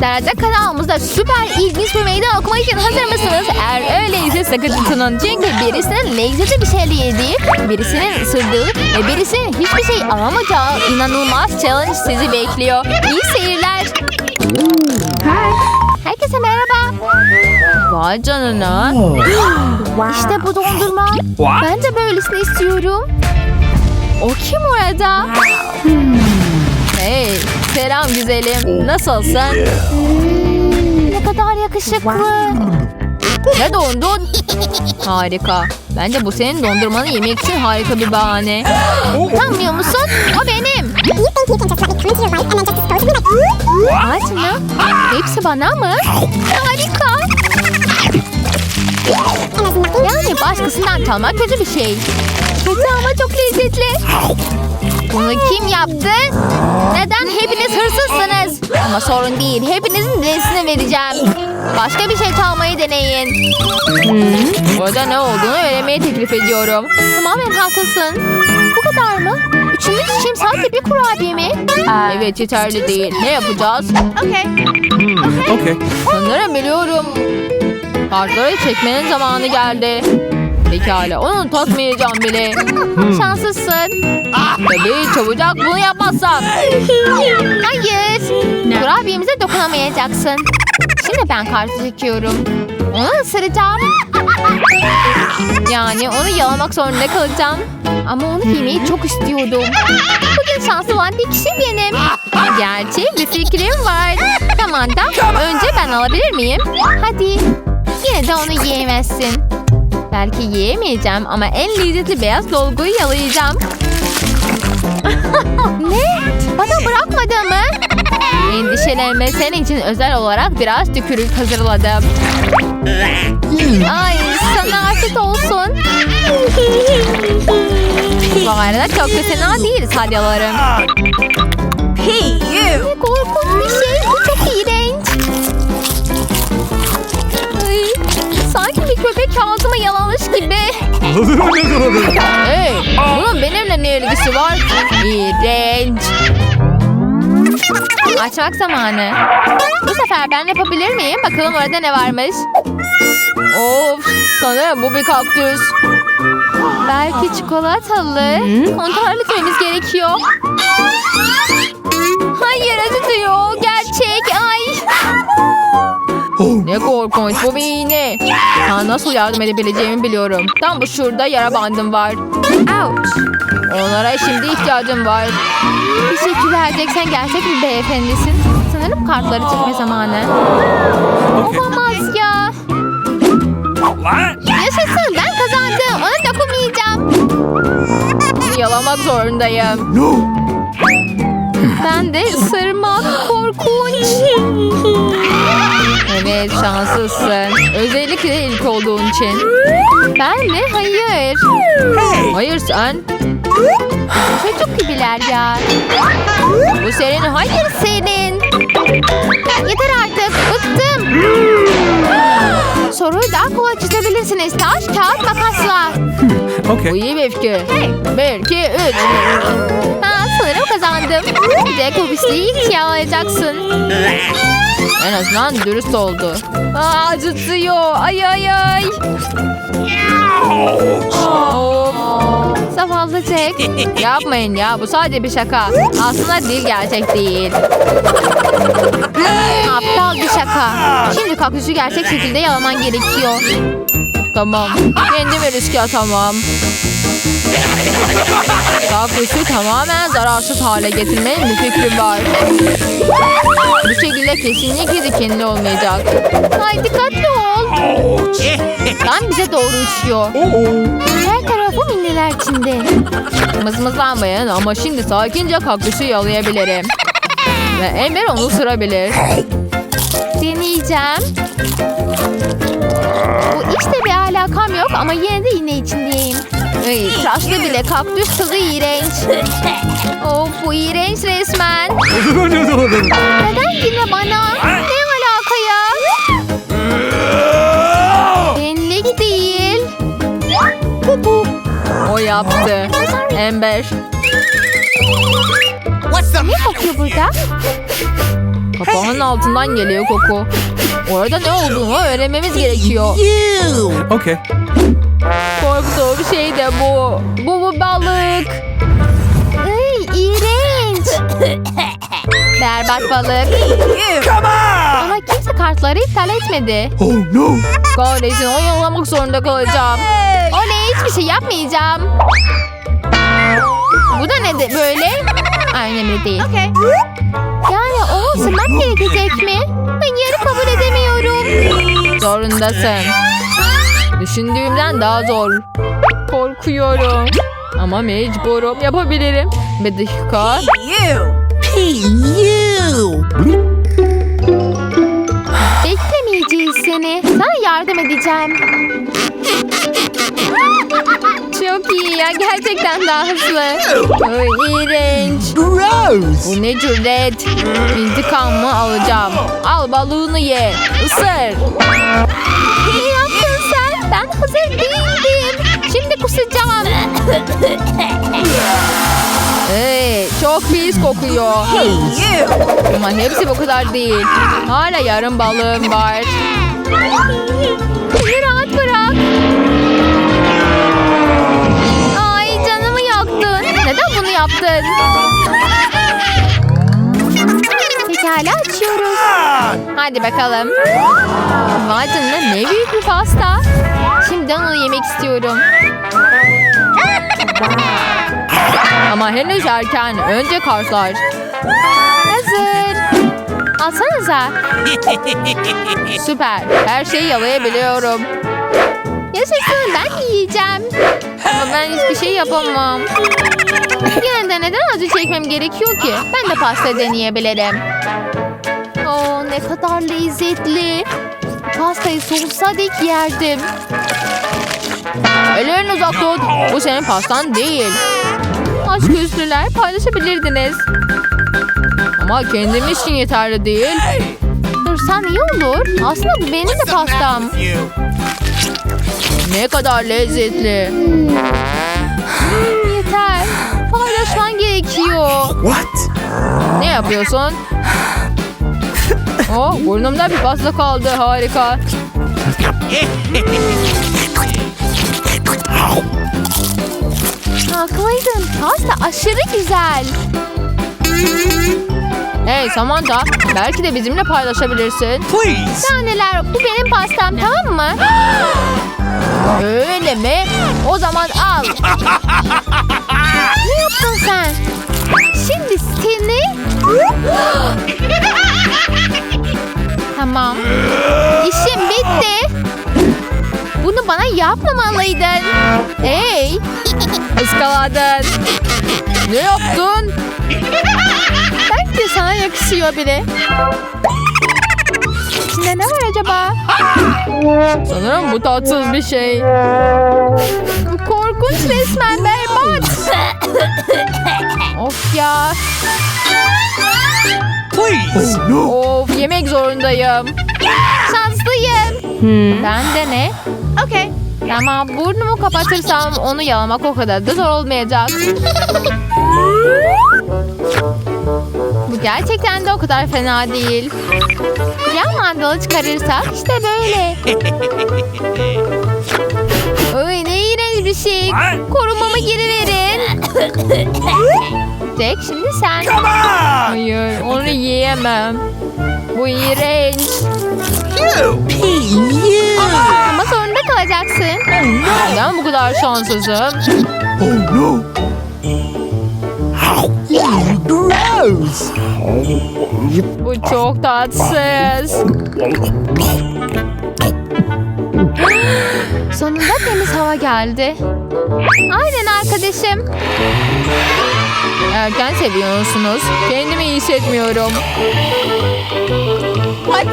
Derece kanalımızda süper ilginç bir meydan okuma için hazır mısınız? Eğer öyleyse sakın tutunun. Çünkü birisinin lezzetli bir şey yediği, birisinin ısırdığı ve birisinin hiçbir şey alamayacağı inanılmaz challenge sizi bekliyor. İyi seyirler. Herkese merhaba. Vay canına. İşte bu dondurma. Ben de böylesini istiyorum. O kim orada? Hey, selam güzelim. Nasılsın? Ne kadar yakışıklı. Ne dondun? Harika. Bence bu senin dondurmanı yemek için harika bir bahane. Utanmıyor musun? O benim. Aç mı? Hepsi bana mı? Harika. Yani başkasından çalmak kötü bir şey. Kötü ama çok lezzetli. Bunu kim yaptı? Neden hepiniz hırsızsınız? Ama sorun değil. Hepinizin lezzetini vereceğim. Başka bir şey çalmayı deneyin. Hmm, burada ne olduğunu öğrenmeye teklif ediyorum. Tamamen haklısın. Bu kadar mı? Üçümüz için sadece bir kurabiye mi? Evet yeterli değil. Ne yapacağız? Okay. Sanırım biliyorum. Kartları çekmenin zamanı geldi. Pekala onu takmayacağım bile. Şanslısın. Tabii çabucak bunu yapmazsan. Hayır. Kurabiyemize dokunamayacaksın. Şimdi ben kartı çekiyorum. Onu ısıracağım. Yani onu yalamak zorunda kalacağım. Ama onu yemeyi çok istiyordum. Bugün şanslı olan bir kişi benim. Gerçi bir fikrim var. Tamam da önce ben alabilir miyim? Hadi. Yine de onu yiyemezsin. Belki yiyemeyeceğim ama en lezzetli beyaz dolguyu yalayacağım. ne? Bana bırakmadı mı? Endişelenme senin için özel olarak biraz tükürük hazırladım. Ay sana afiyet olsun. Bu arada çok da fena değil salyalarım. Ne korkunç bir şey. Köpek ağzıma yalamış gibi. Hey, bunun benimle ne ilgisi var? İğrenç. Açmak zamanı. Bu sefer ben yapabilir miyim? Bakalım orada ne varmış. Of, sanırım bu bir kaktüs. Belki çikolatalı. Kontrol etmemiz gerekiyor. Hayır acıtıyor. Gerçek. Ne korkunç bu bir iğne. Sana nasıl yardım edebileceğimi biliyorum. Tam bu şurada yara bandım var. Ouch. Onlara şimdi ihtiyacım var. Teşekkürler Jack sen gerçek bir beyefendisin. Sanırım kartları çekme zamanı. Olamaz ya. What? Yaşasın ben kazandım. Ona dokunmayacağım. Bunu yalamak zorundayım. No. Ben de ısırmak korkunç. Evet şanslısın. Özellikle ilk olduğun için. Ben de hayır. Hayır sen. Çocuk gibiler ya. Bu senin hayır senin. Yeter artık bıktım. Soruyu daha kolay çizebilirsiniz. Taş, kağıt, makasla. Bu Okay. iyi bir fikir. Bir, iki, üç. Ha, sanırım kazandım. Jack ikiye alacaksın. En azından dürüst oldu. Aa, acıtıyor. Ay ay ay. Of. Zavallı Jack. Yapmayın ya bu sadece bir şaka. Aslında dil gerçek değil. Aptal bir şaka. Şimdi kaktüsü gerçek şekilde yalaman gerekiyor. Tamam. Kendimi riske atamam. Kaktüsü tamamen zararsız hale getirmenin bir fikrim var. Bu şekilde kesinlikle dikenli olmayacak. Ay dikkatli ol. Tam bize doğru uçuyor. Her tarafı minneler içinde. Mızmızlanmayın ama şimdi sakince kaktüsü yalayabilirim. Ve Emir onu ısırabilir. Deneyeceğim. Bu işte bir alakam yok ama yine de iğne içindeyim. Ay, tıraşlı bile kaktüs tadı iğrenç. Of bu iğrenç resmen. Neden yine bana? Ne alaka ya? Benlik değil. O yaptı. Ember. Ne kokuyor burada? Kapağın altından geliyor koku. Orada ne olduğunu öğrenmemiz gerekiyor. Okay. Korktuğum şey de bu. Bu bu balık. Ay iğrenç. Berbat balık. Come on! Ama kimse kartları iptal etmedi. Oh no! Kahretsin oyalamak zorunda kalacağım. Oley hiçbir şey yapmayacağım. Bu da ne de böyle? Ay, önemli değil. Yani o ısırmak gerekecek mi? Hayır kabul edemiyorum. Zorundasın. Düşündüğümden daha zor. Korkuyorum. Ama mecburum yapabilirim. Bir dakika. Beklemeyeceğiz seni. Sana yardım edeceğim. Çok iyi ya. Gerçekten daha hızlı. Ay, iğrenç. Gross! Bu ne cüret. İntikamımı alacağım. Al balığını ye. Isır. Ne yaptın sen? Ben hazır değildim. Şimdi kusacağım. Hey, çok pis kokuyor. Ama hepsi bu kadar değil. Hala yarım balığım var. Beni rahat bırak. Neden bunu yaptın? Pekala açıyoruz. Hadi bakalım. Vay canına ne büyük bir pasta. Şimdi onu yemek istiyorum. Ama henüz erken. Önce kartlar. Hazır. Alsanıza. Süper. Her şeyi yalayabiliyorum. Yaşasın ben yiyeceğim. Ama ben hiçbir şey yapamam. Yine de neden acı çekmem gerekiyor ki? Ben de pasta deneyebilirim. Oo, ne kadar lezzetli. Pastayı sonsuza dek yerdim. Ellerini uzak tut. Bu senin pastan değil. Aşk üstüler paylaşabilirdiniz. Ama kendim için yeterli değil. Dursan iyi olur. Aslında bu benim de pastam. Ne kadar lezzetli. What? Ne yapıyorsun? Oh, burnumda bir pasta kaldı. Harika. Haklıydın. Pasta aşırı güzel. Hey Samantha, belki de bizimle paylaşabilirsin. Please! Ya neler, bu benim pastam tamam mı? Öyle mi? O zaman al. ne yaptın sen? Şimdi seni... tamam. İşim bitti. Bunu bana yapmamalıydın. Hey! Iskaladın. Ne yaptın? Belki sana yakışıyor bile. İçinde ne var acaba? Sanırım bu tatsız bir şey. Korkunç resmen berbat. Of ya. Please! Oh no! Of yemek zorundayım. Şanslıyım. Ben de ne? Okey. Tamam burnumu kapatırsam onu yalamak o kadar da zor olmayacak. Bu gerçekten de o kadar fena değil. Ya mandalı çıkarırsak işte böyle. Şey. Korumamı geri verin. Jack şimdi sen. Come on! Hayır onu yiyemem. Bu iğrenç. Ama zorunda kalacaksın. Neden bu kadar şanssızım? Oh no! Gross! Bu çok tatsız. Sonunda temiz hava geldi. Aynen arkadaşım. Erken seviyorsunuz. Kendimi iyi hissetmiyorum.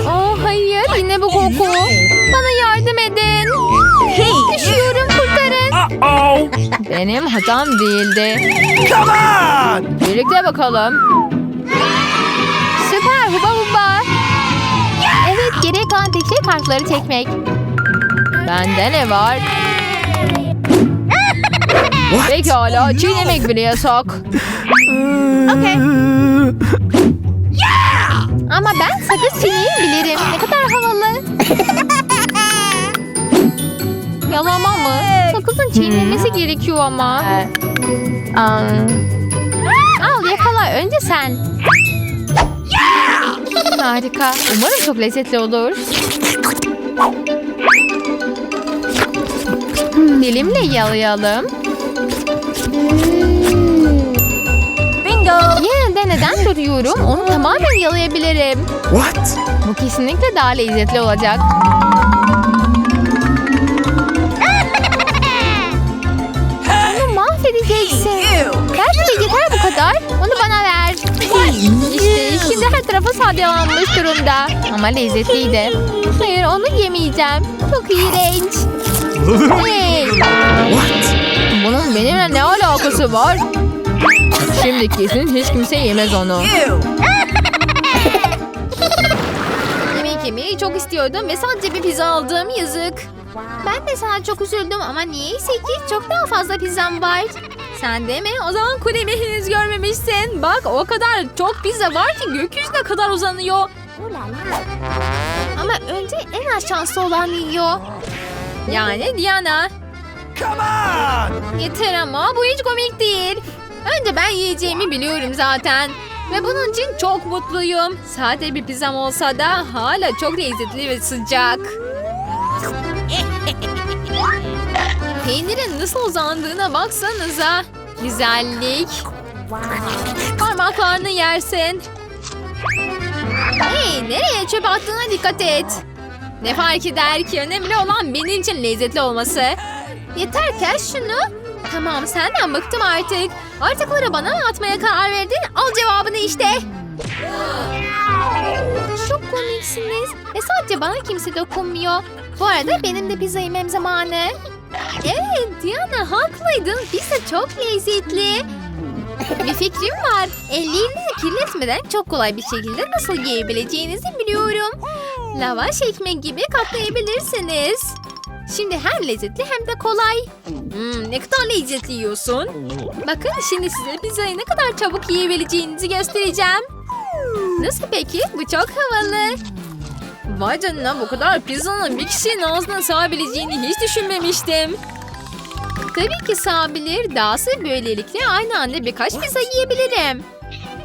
Oh hayır yine bu koku. Bana yardım edin. Düşüyorum kurtarın. Benim hatam değildi. Come on! Birlikte bakalım. Süper huba huba. Evet geriye kalan tek şey kartları çekmek. Bende ne var? Pekala çiğnemek bile yasak. Okey. Ama ben sakız çiğneyi bilirim. Ne kadar havalı. Yalama mı? Sakızın çiğnenmesi gerekiyor ama. Aa. Al yakala önce sen. Harika. Umarım çok lezzetli olur. Dilimle yalayalım. Bingo. Yine de neden duruyorum? Onu tamamen yalayabilirim. What? Bu kesinlikle daha lezzetli olacak. Onu mahvedeceksin. Belki yeter bu kadar. Onu bana ver. İşte şimdi her tarafı salyalanmış durumda. Ama lezzetliydi. Hayır onu yemeyeceğim. Çok iğrenç. Hey, What? bunun benimle ne alakası var? Şimdi kesin hiç kimse yemez onu. Yemek yemeyi çok istiyordum ve sadece bir pizza aldım yazık. Ben de sana çok üzüldüm ama niyeyse ki çok daha fazla pizzam var. Sen de mi? O zaman kulemi henüz görmemişsin. Bak o kadar çok pizza var ki gökyüzüne kadar uzanıyor. Ama önce en az şanslı olan yiyor. Yani Diana. Come on! Yeter ama bu hiç komik değil. Önce ben yiyeceğimi biliyorum zaten. Ve bunun için çok mutluyum. Sade bir pizzam olsa da hala çok lezzetli ve sıcak. Peynirin nasıl uzandığına baksanıza. Güzellik. Parmaklarını yersin. Hey nereye çöp attığına dikkat et. Ne fark eder ki önemli olan benim için lezzetli olması. Yeter kes şunu. Tamam senden bıktım artık. Artıkları bana mı atmaya karar verdin? Al cevabını işte. Çok komiksiniz. Ve sadece bana kimse dokunmuyor. Bu arada benim de pizza yemem zamanı. Evet Diana haklıydın. Pizza çok lezzetli. Bir fikrim var. Ellerinizi kirletmeden çok kolay bir şekilde nasıl yiyebileceğinizi biliyorum. Lavaş ekmek gibi katlayabilirsiniz. Şimdi hem lezzetli hem de kolay. Hmm, ne kadar lezzetli yiyorsun. Bakın şimdi size pizzayı ne kadar çabuk yiyebileceğinizi göstereceğim. Nasıl peki? Bu çok havalı. Vay canına bu kadar pizzanın bir kişinin ağzına sığabileceğini hiç düşünmemiştim. Tabii ki sığabilir. Dahası böylelikle aynı anda birkaç pizza yiyebilirim.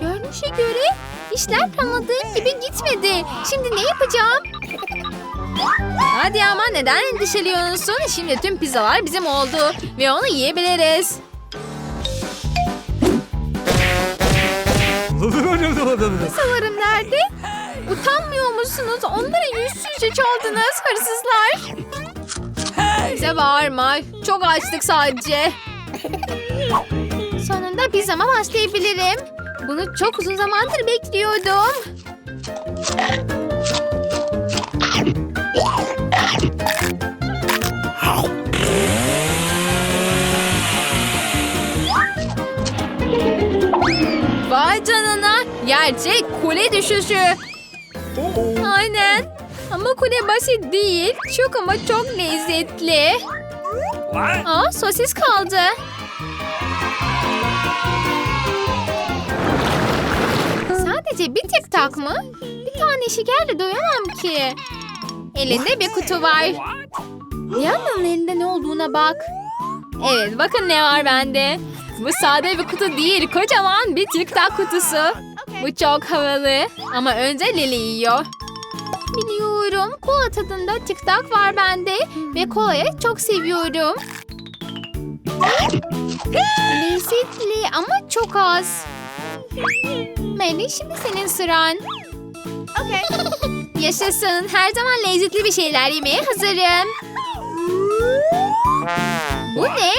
Görünüşe göre işler planladığım gibi gitmedi. Şimdi ne yapacağım? Hadi ama neden endişeliyorsun? Şimdi tüm pizzalar bizim oldu ve onu yiyebiliriz. Pizzalarım nerede? Utanmıyor musunuz? Onları yüzsüzce çaldınız hırsızlar. Bize bağırma. Çok açtık sadece. Sonunda pizzama başlayabilirim. Bunu çok uzun zamandır bekliyordum. Vay canına. Gerçek kule düşüşü. Aynen. Ama kule basit değil. Çok ama çok lezzetli. Aa sosis kaldı. Sadece bir tek tak mı? Bir tane şekerle doyamam ki. Elinde bir kutu var. Diana'nın elinde ne olduğuna bak. Evet bakın ne var bende. Bu sade bir kutu değil kocaman bir TikTok kutusu. Bu çok havalı ama önce Lili yiyor. Biliyorum kola tadında TikTok var bende ve kolayı çok seviyorum. Lezzetli ama çok az. Melih şimdi senin sıran. Yaşasın. Her zaman lezzetli bir şeyler yemeye hazırım. Bu ne?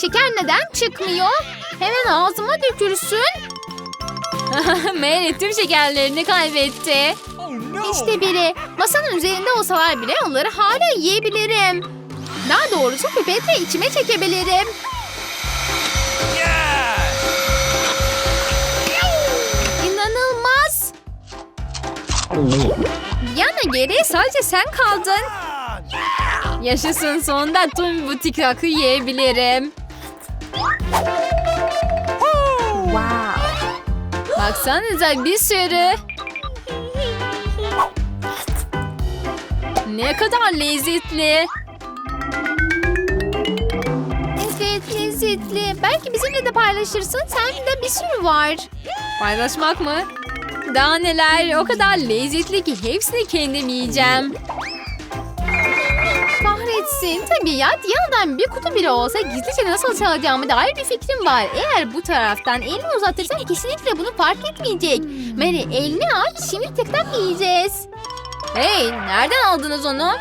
Şeker neden çıkmıyor? Hemen ağzıma dökülsün. Mary tüm şekerlerini kaybetti. İşte biri. Masanın üzerinde olsalar bile onları hala yiyebilirim. Daha doğrusu pipetle içime çekebilirim. İnanılmaz. Yana geriye sadece sen kaldın. Yaşasın sonunda tüm bu TikTok'u yiyebilirim. Baksanıza bir sürü. Ne kadar lezzetli. Evet lezzetli. Belki bizimle de paylaşırsın. Sende bir sürü var. Paylaşmak mı? Daha neler o kadar lezzetli ki hepsini kendim yiyeceğim. Kahretsin. Tabii ya Diyana'dan bir kutu bile olsa gizlice nasıl çalacağımı dair bir fikrim var. Eğer bu taraftan elini uzatırsan kesinlikle bunu fark etmeyecek. Mary elini aç şimdi tek tak yiyeceğiz. Hey nereden aldınız onu?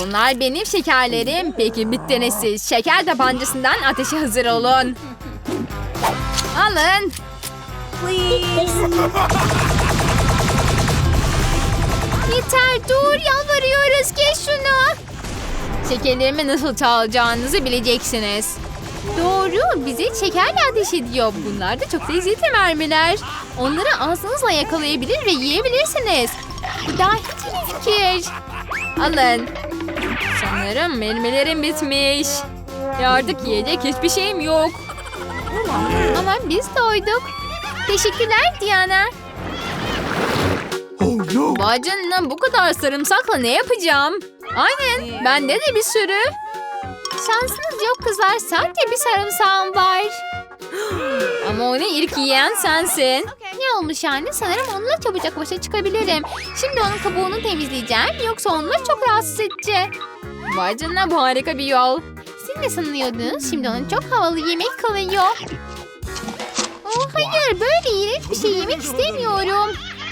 Bunlar benim şekerlerim. Peki bittiniz siz. Şeker tabancasından ateşe hazır olun. Alın. Yeter dur yalvarıyoruz kes şunu. Şekerlerimi nasıl çalacağınızı bileceksiniz. Doğru bizi şekerle ateş ediyor. Bunlar da çok lezzetli mermiler. Onları ağzınızla yakalayabilir ve yiyebilirsiniz. Bu daha hiç iyi fikir. Alın. Sanırım mermilerim bitmiş. Ve artık yiyecek hiçbir şeyim yok. Ama biz doyduk. Teşekkürler Diana. Oh no! Bu kadar sarımsakla ne yapacağım? Aynen bende de bir sürü. Şansınız yok kızlar. Sadece bir sarımsağım var. Ama onu ilk yiyen sensin. Ne olmuş yani? Sanırım onunla çabucak başa çıkabilirim. Şimdi onun kabuğunu temizleyeceğim. Yoksa onunla çok rahatsız edecek. Vay canına bu harika bir yol. Siz ne sanıyordunuz? Şimdi onun çok havalı yemek kalıyor. Oh hayır böyle iğrenç bir şey yemek istemiyorum.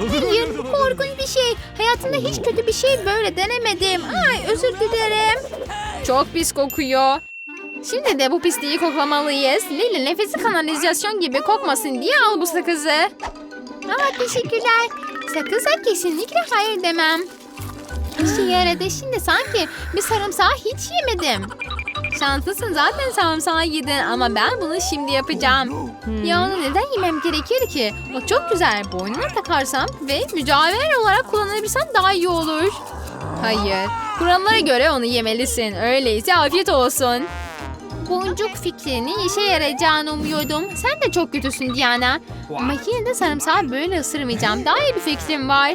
Hayır bu korkunç bir şey. Hayatımda hiç kötü bir şey böyle denemedim. Ay özür dilerim. Çok pis kokuyor. Şimdi de bu pisliği koklamalıyız. Lili nefesi kanalizasyon gibi kokmasın diye al bu sakızı. Aa teşekkürler. Sakızsa kesinlikle hayır demem. İşe yaradı. Şimdi sanki bir sarımsağı hiç yemedim. Şanslısın zaten sarımsağı yedin ama ben bunu şimdi yapacağım. Ya onu neden yemem gerekir ki? O çok güzel. Boynuna takarsam ve mücevher olarak kullanabilirsem daha iyi olur. Hayır. Kurallara göre onu yemelisin. Öyleyse afiyet olsun. Boncuk fikrinin işe yarayacağını umuyordum. Sen de çok kötüsün Diana. Ama yine de sarımsağı böyle ısırmayacağım. Daha iyi bir fikrim var.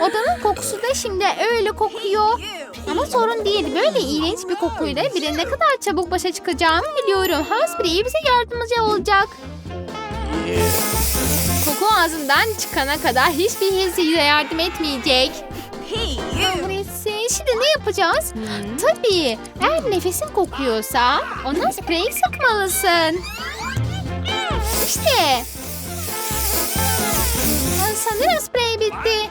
Odanın kokusu da şimdi öyle kokuyor. Ama sorun değil, böyle iğrenç bir kokuyla bile ne kadar çabuk başa çıkacağımı biliyorum. Hausprey bize yardımcı olacak. Koku ağzından çıkana kadar hiçbir his size yardım etmeyecek. Kahretsin, şimdi ne yapacağız? Tabii, eğer nefesin kokuyorsa ona sprey sıkmalısın. İşte. Sanırım sprey bitti.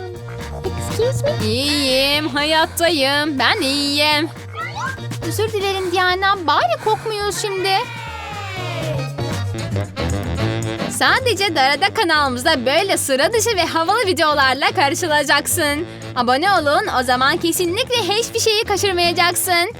Excuse me. İyiyim, hayattayım. Ben iyiyim. Özür dilerim Diana. Bari kokmuyoruz şimdi. Sadece Darada kanalımızda böyle sıra dışı ve havalı videolarla karşılaşacaksın. Abone olun o zaman kesinlikle hiçbir şeyi kaçırmayacaksın.